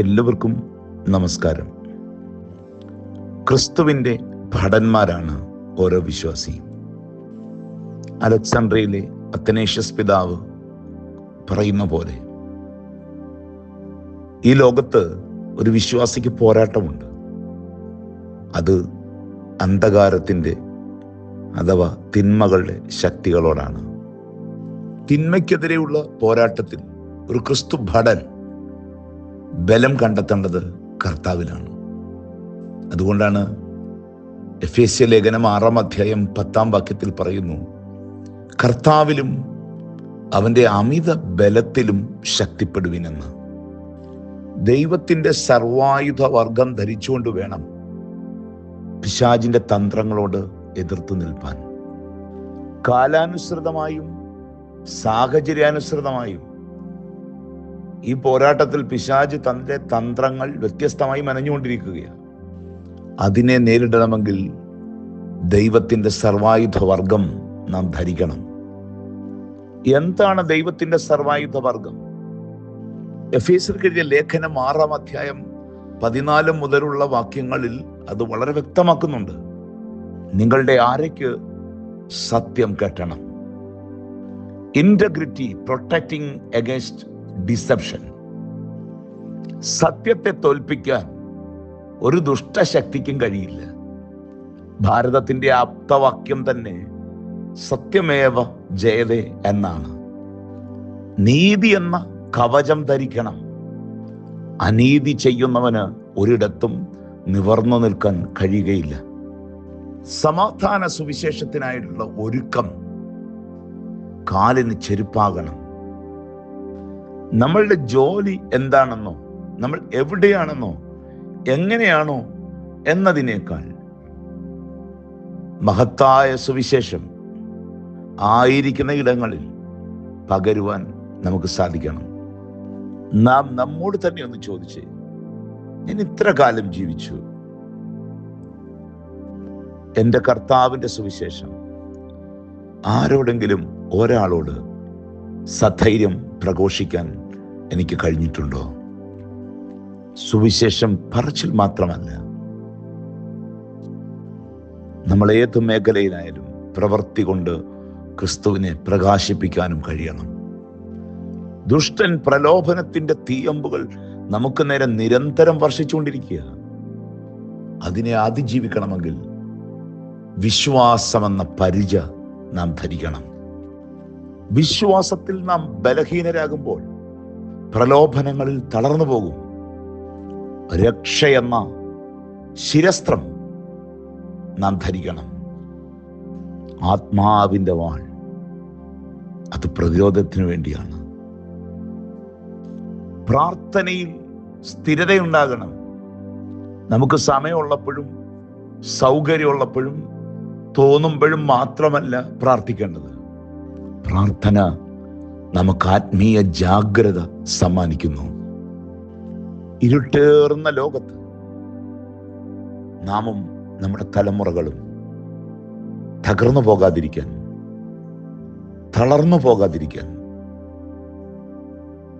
എല്ലാവർക്കും നമസ്കാരം. ക്രിസ്തുവിന്റെ ഭടന്മാരാണ് ഓരോ വിശ്വാസിയും. അലക്സാണ്ട്രയിലെ അത്തനേഷ്യസ് പിതാവ് പറയുന്ന പോലെ ഈ ലോകത്ത് ഒരു വിശ്വാസിക്ക് പോരാട്ടമുണ്ട്. അത് അന്ധകാരത്തിന്റെ അഥവാ തിന്മകളുടെ ശക്തികളോടാണ്. തിന്മയ്ക്കെതിരെയുള്ള പോരാട്ടത്തിൽ ഒരു ക്രിസ്തു ഭടൻ ബലം കണ്ടെത്തേണ്ടത് കർത്താവിലാണ്. അതുകൊണ്ടാണ് എഫ് എസ് ലേഖനം ആറാം അധ്യായം പത്താം വാക്യത്തിൽ പറയുന്നു കർത്താവിലും അവന്റെ അമിത ബലത്തിലും ശക്തിപ്പെടുവിനെന്ന്. ദൈവത്തിന്റെ സർവായുധ വർഗം ധരിച്ചുകൊണ്ട് വേണം പിശാജിന്റെ തന്ത്രങ്ങളോട് എതിർത്ത് നിൽപ്പാൻ. കാലാനുസൃതമായും സാഹചര്യാനുസൃതമായും ഈ പോരാട്ടത്തിൽ പിശാജ് തന്റെ തന്ത്രങ്ങൾ വ്യത്യസ്തമായി മനഞ്ഞുകൊണ്ടിരിക്കുകയാണ്. അതിനെ നേരിടണമെങ്കിൽ ദൈവത്തിന്റെ സർവായുധ വർഗം നാം ധരിക്കണം. എന്താണ് ദൈവത്തിന്റെ സർവായുധ വർഗം ലേഖനം ആറാം അധ്യായം പതിനാല് മുതലുള്ള വാക്യങ്ങളിൽ അത് വളരെ വ്യക്തമാക്കുന്നുണ്ട്. നിങ്ങളുടെ ആരയ്ക്ക് സത്യം കെട്ടണം? ഇന്റഗ്രിറ്റി പ്രൊട്ടക്റ്റിംഗ് അഗേൻസ്റ്റ് ഡിസെപ്ഷൻ സത്യത്തെ തോൽപ്പിക്കാൻ ഒരു ദുഷ്ടശക്തിക്കും കഴിയില്ല. ഭാരതത്തിന്റെ ആപ്തവാക്യം തന്നെ സത്യമേവ ജയതേ എന്നാണ്. നീതി എന്ന കവചം ധരിക്കണം. അനീതി ചെയ്യുന്നവന് ഒരിടത്തും നിവർന്നു നിൽക്കാൻ കഴിയുകയില്ല. സമാധാന സുവിശേഷത്തിനായിട്ടുള്ള ഒരുക്കം കാലിന് ചെരുപ്പാകണം. നമ്മളുടെ ജോലി എന്താണെന്നോ നമ്മൾ എവിടെയാണെന്നോ എങ്ങനെയാണോ എന്നതിനേക്കാൾ മഹത്തായ സുവിശേഷം ആയിരിക്കുന്ന ഇടങ്ങളിൽ പകരുവാൻ നമുക്ക് സാധിക്കണം. നാം നമ്മോട് തന്നെ ഒന്ന് ചോദിച്ചേ ഞാൻ ഇത്ര കാലം ജീവിച്ചു. എന്റെ കർത്താവിന്റെ സുവിശേഷം. ആരോടെങ്കിലും ഒരാളോട് സധൈര്യം പ്രഘോഷിക്കാൻ എനിക്ക് കഴിഞ്ഞിട്ടുണ്ടോ? സുവിശേഷം പറച്ചിൽ മാത്രമല്ല. നമ്മൾ ഏത് മേഖലയിലായാലും പ്രവൃത്തി കൊണ്ട് ക്രിസ്തുവിനെ പ്രകാശിപ്പിക്കാനും കഴിയണം. ദുഷ്ടൻ പ്രലോഭനത്തിന്റെ തീയമ്പുകൾ നമുക്ക് നേരെ നിരന്തരം വർഷിച്ചുകൊണ്ടിരിക്കുക. അതിനെ അതിജീവിക്കണമെങ്കിൽ വിശ്വാസമെന്ന പരിച നാം ധരിക്കണം. വിശ്വാസത്തിൽ നാം ബലഹീനരാകുമ്പോൾ പ്രലോഭനങ്ങളിൽ തളർന്നു പോകും. രക്ഷയെന്ന ശിരസ്ത്രം നാം ധരിക്കണം. ആത്മാവിന്റെ വാൾ അത് പ്രതിരോധത്തിന് വേണ്ടിയാണ്. പ്രാർത്ഥനയിൽ സ്ഥിരതയുണ്ടാകണം. നമുക്ക് സമയമുള്ളപ്പോഴും സൗകര്യമുള്ളപ്പോഴും തോന്നുമ്പോഴും മാത്രമല്ല പ്രാർത്ഥിക്കേണ്ടത്. പ്രാർത്ഥന നമുക്ക് ആത്മീയ ജാഗ്രത സമ്മാനിക്കുന്നു. ഇരുട്ടേറുന്ന ലോകത്ത് നാമും നമ്മുടെ തലമുറകളും തകർന്നു പോകാതിരിക്കാൻ തളർന്നു പോകാതിരിക്കാൻ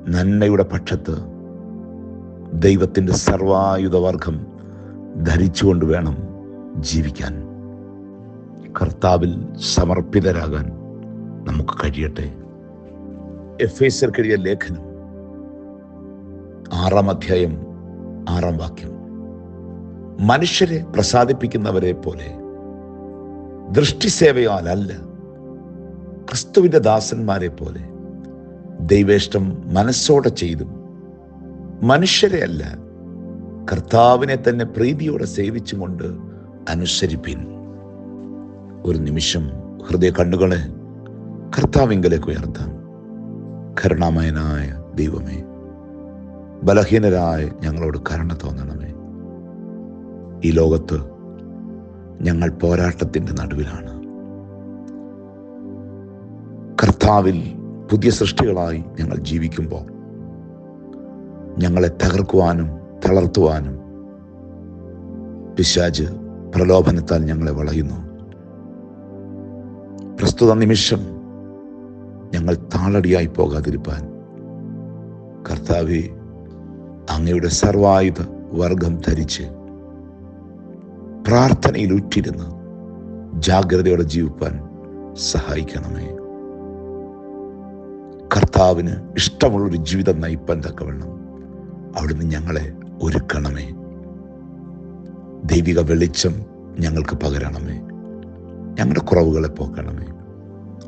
നന്മയുടെ പക്ഷത്ത് ദൈവത്തിന്റെ സർവായുധവർഗം ധരിച്ചുകൊണ്ട് വേണം ജീവിക്കാൻ. കർത്താവിൽ സമർപ്പിതരാകാൻ നമുക്ക് കഴിയട്ടെ. എഫ് എസർക്കെഴുതിയ ലേഖനം. ആറാം അധ്യായം ആറാം വാക്യം. മനുഷ്യരെ പ്രസാദിപ്പിക്കുന്നവരെ പോലെ ദൃഷ്ടിസേവയാൽ അല്ല ക്രിസ്തുവിന്റെ ദാസന്മാരെ പോലെ ദൈവേഷ്ടം മനസ്സോടെ ചെയ്തും മനുഷ്യരെ അല്ല കർത്താവിനെ തന്നെ പ്രീതിയോടെ സേവിച്ചുകൊണ്ട് അനുസരിപ്പിൻ. ഒരു നിമിഷം ഹൃദയ കണ്ണുകളെ കർത്താവിങ്കലേക്ക് ഉയർത്താം. കരുണാമയനായ ദൈവമേ ബലഹീനരായ ഞങ്ങളോട് കരുണ തോന്നണമേ. ഈ ലോകത്ത് ഞങ്ങൾ പോരാട്ടത്തിന്റെ നടുവിലാണ്. കർത്താവിൽ പുതിയ സൃഷ്ടികളായി ഞങ്ങൾ ജീവിക്കുമ്പോൾ ഞങ്ങളെ തകർക്കുവാനും തളർത്തുവാനും പിശാജ് പ്രലോഭനത്താൽ ഞങ്ങളെ വളയുന്നു. പ്രസ്തുത നിമിഷം ഞങ്ങൾ താളടിയായി പോകാതിരിപ്പാൻ. കർത്താവെ അങ്ങയുടെ സർവായുധ വർഗം ധരിച്ച് പ്രാർത്ഥനയിൽ ഉറ്റിരുന്ന് ജാഗ്രതയോടെ ജീവിപ്പാൻ സഹായിക്കണമേ. കർത്താവിന് ഇഷ്ടമുള്ളൊരു ജീവിതം നയിപ്പാൻ തക്കവണ്ണം അവിടുന്ന് ഞങ്ങളെ ഒരുക്കണമേ. ദൈവിക വെളിച്ചം ഞങ്ങൾക്ക് പകരണമേ. ഞങ്ങളുടെ കുറവുകളെ പോക്കണമേ.